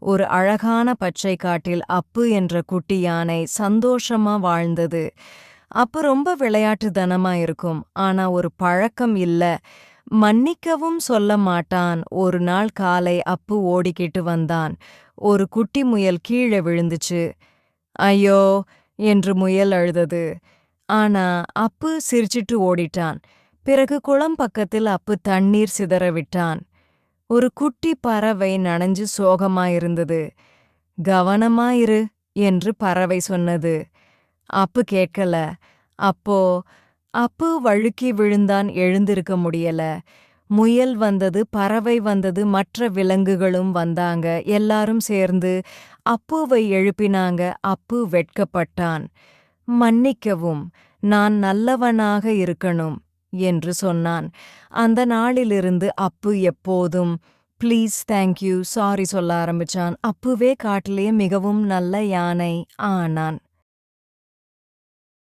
ஒரு அழகான பச்சை காட்டில் அப்பு என்ற குட்டி யானை சந்தோஷமா வாழ்ந்தது. அப்பு ரொம்ப விளையாட்டு தனமா இருக்கும். ஆனா ஒரு பழக்கம் இல்ல. மன்னிக்கவும் சொல்ல மாட்டான். ஒரு நாள் காலை அப்பு ஓடிக்கிட்டு வந்தான். ஒரு குட்டி முயல் கீழே விழுந்துச்சு. ஐயோ என்று முயல் அழுதது. ஆனா அப்பு சிரிச்சிட்டு ஓடிட்டான். பிறகு குளம் பக்கத்தில் அப்பு தண்ணீர் சிதற விட்டான். ஒரு குட்டி பறவை நனைஞ்சு சோகமாயிருந்தது. கவனமாயிரு என்று பறவை சொன்னது. அப்பு கேட்கல. அப்போ அப்பு வழுக்கி விழுந்தான் எழுந்திருக்க முடியல. முயல் வந்தது பறவை வந்தது மற்ற விலங்குகளும் வந்தாங்க. எல்லாரும் சேர்ந்து அப்புவை எழுப்பினாங்க. அப்பு வெட்கப்பட்டான். மன்னிக்கவும் நான் நல்லவனாக இருக்கணும். என்று சொன்னான். அந்த நாளிலிருந்து அப்பு எப்போதும் ப்ளீஸ் தேங்க்யூ சாரி சொல்ல ஆரம்பிச்சான். அப்புவே காட்டிலே மிகவும் நல்ல யானை ஆனான்.